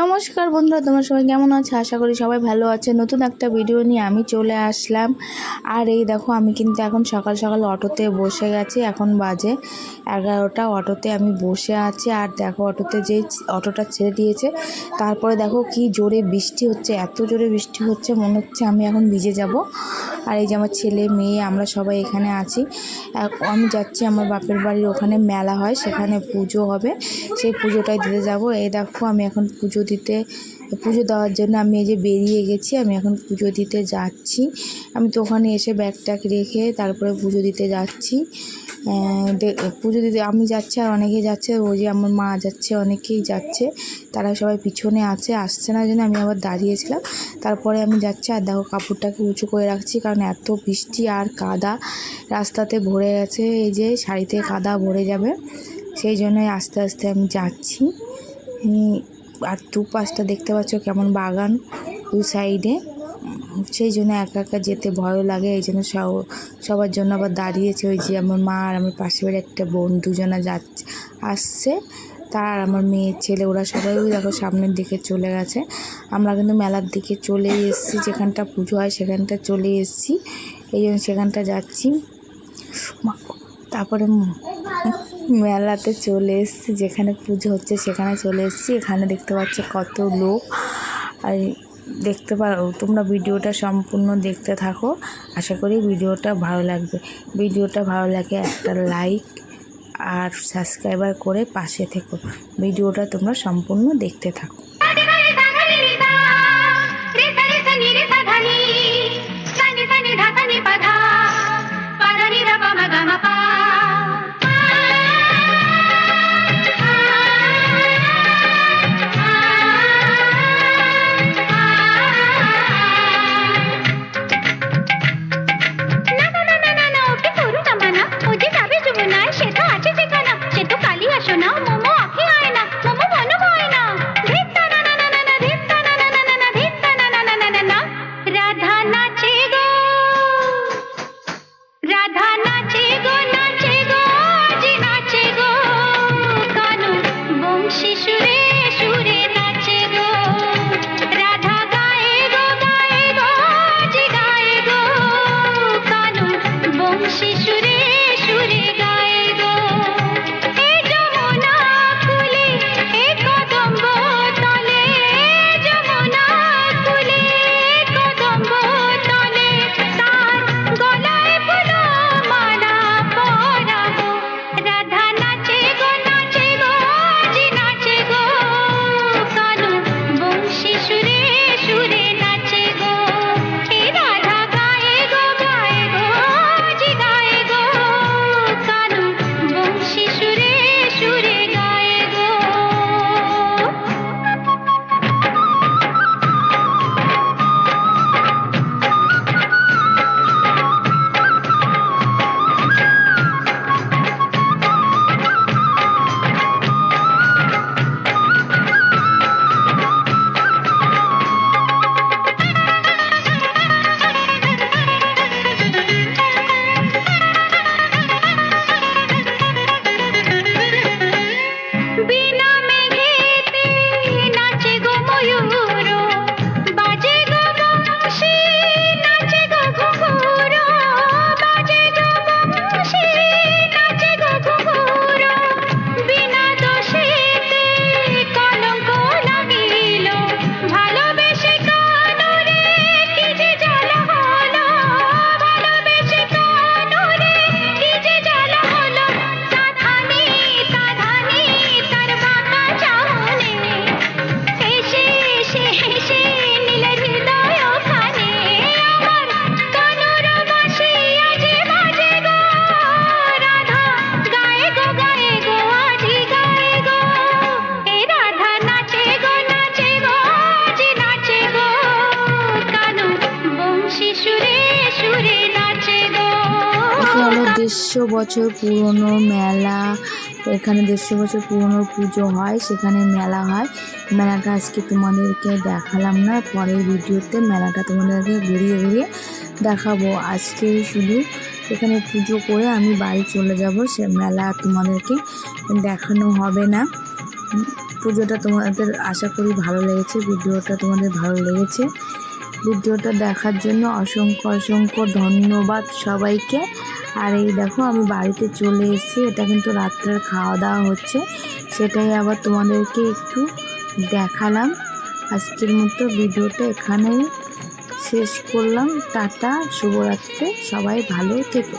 নমস্কার বন্ধুরা, তোমার সবাই কেমন আছে? আশা করি সবাই ভালো আছে। নতুন একটা ভিডিও নিয়ে আমি চলে আসলাম। আর এই দেখো, আমি কিন্তু এখন সকাল সকাল অটোতে বসে গেছি। এখন বাজে এগারোটা। অটোতে আমি বসে আছি। আর দেখো, অটোতে যে অটোটা ছেড়ে দিয়েছে, তারপরে দেখো কি জোরে বৃষ্টি হচ্ছে। এত জোরে বৃষ্টি হচ্ছে, মনে হচ্ছে আমি এখন ভিজে যাব। আর এই যে আমার ছেলে, মেয়ে, আমরা সবাই এখানে আছি। আমি যাচ্ছি আমার বাপের বাড়ির ওখানে মেলা হয়, সেখানে পুজো হবে। সেই পুজোটাই দিতে যাব। এই দেখো, আমি এখন পুজো দিতে পুজো দেওয়ার জন্য আমি এই যে বেরিয়ে গেছি, আমি এখন পুজো দিতে যাচ্ছি। আমি তো ওখানে এসে ব্যাগ ট্যাগ রেখে তারপরে পুজো দিতে যাচ্ছি। পুজো দিতে, আমি যাচ্ছি আর অনেকেই যাচ্ছে ওই যে আমার মা যাচ্ছে, অনেকেই যাচ্ছে। তারা সবাই পিছনে আছে, আসছে না জন্য আমি আবার দাঁড়িয়েছিলাম। তারপরে আমি যাচ্ছি আর দেখো কাপড়টাকে উঁচু করে রাখছি, কারণ এত বৃষ্টি আর কাদা রাস্তাতে ভরে গেছে, এই যে শাড়িতে কাদা ভরে যাবে। সেই জন্যই আস্তে আস্তে আমি যাচ্ছি। আর দু পাশটা দেখতে পাচ্ছ কেমন বাগান দু সাইডে সেই জন্য একা একা যেতে ভয়ও লাগে, এই জন্য সব- সবার জন্য আবার দাঁড়িয়েছে ওই যে আমার মা আর আমার পাশের বাড়ির একটা বোন দুজনা যাচ্ছে, আসছে। তার আর আমার মেয়ের ছেলে, ওরা সবাই ওই দেখো সামনের দিকে চলে গেছে। আমরা কিন্তু মেলার দিকে চলে এসেছি, যেখানটা পুজো হয় সেখানটা চলে এসেছি। এই জন্য সেখানটা যাচ্ছি। মা। তারপরে মেলাতে চলে এসেছি, যেখানে পুজো হচ্ছে সেখানে চলে এসেছি। এখানে দেখতে পাচ্ছ কত লোক। আর দেখতে পারো তোমরা ভিডিওটা সম্পূর্ণ দেখতে থাকো। আশা করি ভিডিওটা ভালো লাগবে। ভিডিওটা ভালো লাগে একটা লাইক আর সাবস্ক্রাইবার করে পাশে থেকো। ভিডিওটা তোমরা সম্পূর্ণ দেখতে থাকো। দেড়শো বছর পুরনো মেলা, এখানে দেড়শো বছর পুরনো পুজো হয়, সেখানে মেলা হয়। মেলাটা আজকে তোমাদেরকে দেখালাম না, পরের ভিডিওতে মেলাটা তোমাদেরকে ঘুরিয়ে ঘুরিয়ে দেখাবো। আজকে শুধু এখানে পুজো করে আমি বাড়ি চলে যাব, সে মেলা তোমাদেরকে দেখানো হবে না। পুজোটা তোমাদের আশা করি ভালো লেগেছে, ভিডিওটা তোমাদের ভালো লেগেছে। ভিডিওটা দেখার জন্য অসংখ্য অসংখ্য ধন্যবাদ সবাইকে। আর এই দেখো, আমি বাড়িতে চলে এসেছি, এটা কিন্তু রাত্রের খাওয়া দাওয়া হচ্ছে। সেটাই আবার তোমাদেরকে একটু দেখালাম। আজকের মতো ভিডিওটা এখানেই শেষ করলাম। টাটা, শুভরাত্রে, সবাই ভালো থেকো।